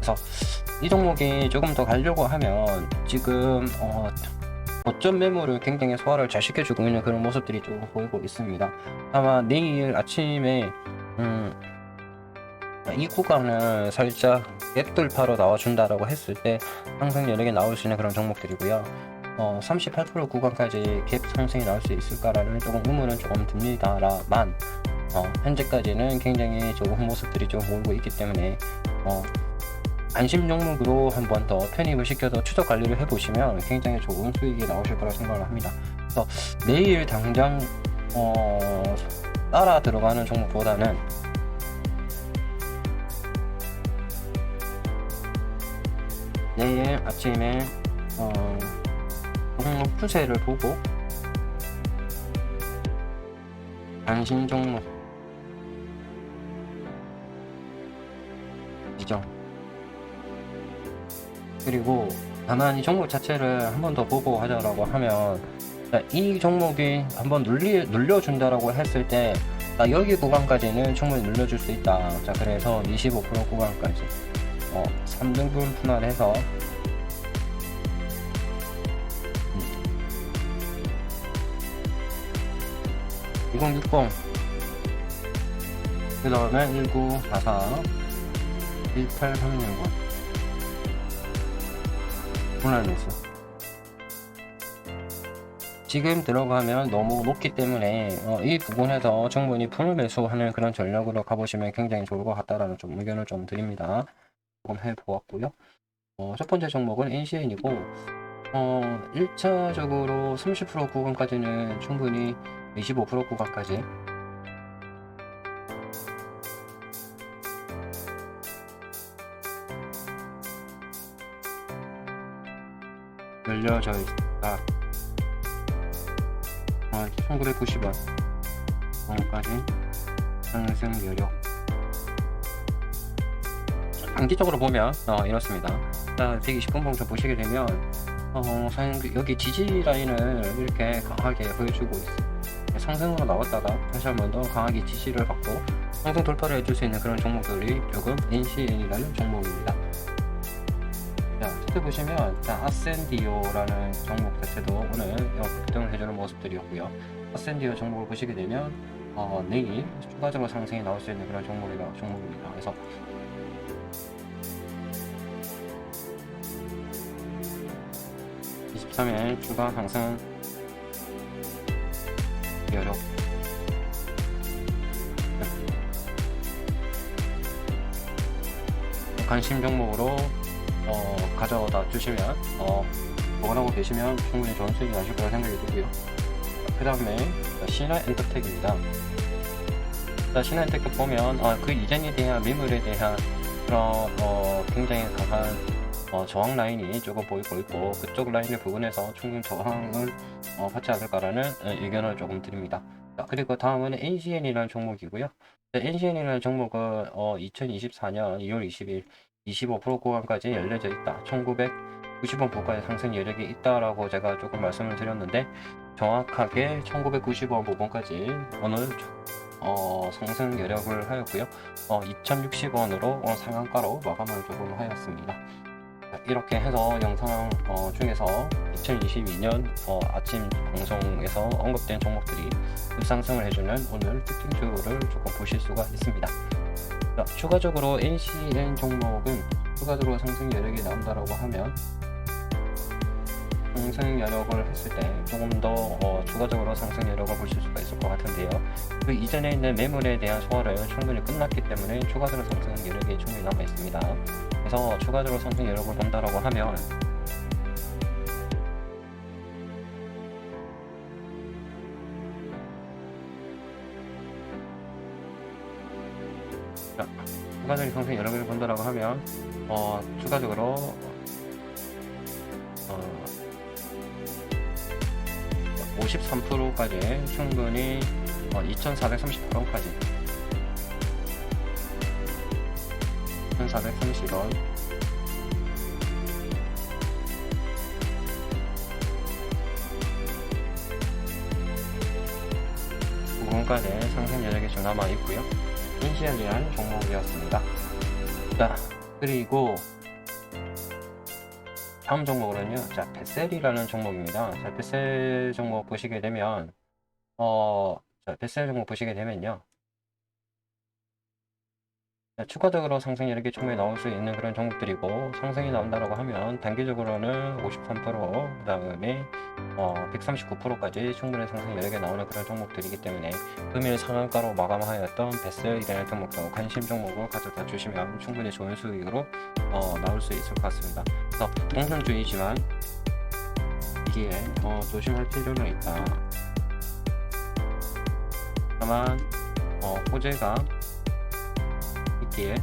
그래서 이 종목이 조금 더 가려고 하면 지금 어, 고점 매물을 굉장히 소화를 잘 시켜주고 있는 그런 모습들이 좀 보이고 있습니다. 아마 내일 아침에 음, 이 구간을 살짝 갭 돌파로 나와준다라고 했을 때 상승 여력이 나올 수 있는 그런 종목들이고요. 어, 38% 구간까지 갭 상승이 나올 수 있을까라는 조금 의문은 조금 듭니다만 어, 현재까지는 굉장히 좋은 모습들이 좀 보이고 있기 때문에 어, 안심 종목으로 한 번 더 편입을 시켜서 추적 관리를 해보시면 굉장히 좋은 수익이 나오실 거라 생각을 합니다. 그래서 내일 당장 어, 따라 들어가는 종목보다는 내일 아침에 어, 종목 추세를 보고 안심 종목 지정 그리고 이 종목 자체를 한 번 더 보고 하자라고 하면 자, 이 종목이 한번 눌리, 눌려준다라고 했을 때 아, 여기 구간까지는 충분히 눌려줄 수 있다. 자 그래서 25% 구간까지 어, 3등분 분할해서 음. 2060 그 다음에 1944 18360 매수 지금 들어가면 너무 높기 때문에 어, 이 부분에서 충분히 분할 매수하는 그런 전략으로 가보시면 굉장히 좋을 것 같다라는 좀 의견을 좀 드립니다. 조금 해보았고요. 어, 첫 번째 종목은 NCN이고 어, 1차적으로 30% 구간까지는 충분히 25% 구간까지 열려져 있다. 어, 1990원 원까지 상승 여력 단기적으로 보면 어, 이렇습니다. 자, 120분 봉조 보시게 되면 어, 여기 지지 라인을 이렇게 강하게 보여주고 있어요. 상승으로 나왔다가 다시 한 번 더 강하게 지지를 받고 상승 돌파를 해줄 수 있는 그런 종목들이 조금 NCN이라는 종목입니다. 자, 차트 보시면 자, 아센디오라는 종목 자체도 오늘 급등을 해주는 모습들이었고요. 아센디오 종목을 보시게 되면 어, 내일 추가적으로 상승이 나올 수 있는 그런 종목이라 종목입니다. 그래서 23일 추가 상승 여력 관심 종목으로 어, 가져다 주시면 어, 보관하고 계시면 충분히 좋은 수익이 나실 거라 생각이 들고요. 그 다음에 신화 엔터텍입니다. 자, 신화 엔터텍 보면 어, 그 이전에 대한 매물에 대한 그런 어, 굉장히 강한 어, 저항 라인이 조금 보이고 있고 그쪽 라인을 부분해서 충분히 저항을 어, 받지 않을까라는 어, 의견을 조금 드립니다. 자, 그리고 다음은 NCN이라는 종목이고요. NCN이라는 종목은 어, 2024년 2월 20일 25% 구간까지 열려져 있다. 1990원 부가의 상승 여력이 있다라고 제가 조금 말씀을 드렸는데 정확하게 1990원 부분까지 오늘 어, 상승 여력을 하였고요. 어, 2060원으로 어, 상한가로 마감을 조금 하였습니다. 자, 이렇게 해서 영상 어, 중에서 2022년 어, 아침 방송에서 언급된 종목들이 급상승을 해주는 오늘 특징주를 조금 보실 수가 있습니다. 자, 추가적으로 NCN 종목은 추가적으로 상승 여력이 나온다라고 하면 상승 여력을 했을 때 조금 더 어, 추가적으로 상승 여력을 보실 수가 있을 것 같은데요. 그 이전에 있는 매물에 대한 소화를 충분히 끝났기 때문에 추가적으로 상승 여력이 충분히 남아 있습니다. 그래서 추가적으로 상승 여력을 본다라고 하면 자, 추가적인 상승 여력을 본다라고 하면 어, 추가적으로 어, 53%까지 충분히 어, 2,438원까지 1,430원 부분까지 상승 여력이 좀 남아 있고요. 인시연이라는 종목이었습니다. 자, 그리고 다음 종목으로는요. 자, 베셀이라는 종목입니다. 자, 베셀 종목 보시게 되면 어, 자, 베셀 종목 보시게 되면요. 자, 추가적으로 상승이 이렇게 충분히 나올 수 있는 그런 종목들이고 상승이 나온다라고 하면 단기적으로는 53% 그다음에 어, 139%까지 충분히 상승이 여러 개 나오는 그런 종목들이기 때문에 금일 상한가로 마감하였던 베셀이라는 종목도 관심 종목을 가져다 주시면 충분히 좋은 수익으로 어, 나올 수 있을 것 같습니다. 그래서 동선주의지만 이게 어, 조심할 필요는 있다. 다만 어, 호재가 있기에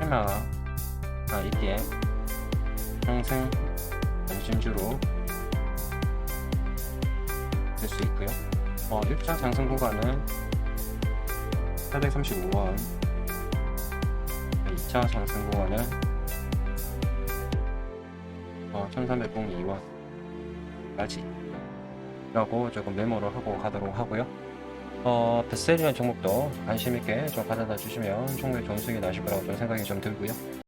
테마가 아, 있기에 상승 관심주로 될 수 있고요. 어, 1차 상승 구간은 435원. 2차 상승 구간은 어, 1302원 까지. 라고 조금 메모를 하고 가도록 하고요. 어, 베셀이라는 종목도 관심 있게 좀 가져다 주시면 충분히 좋은 수익이 나실 거라고 좀 생각이 좀 들고요.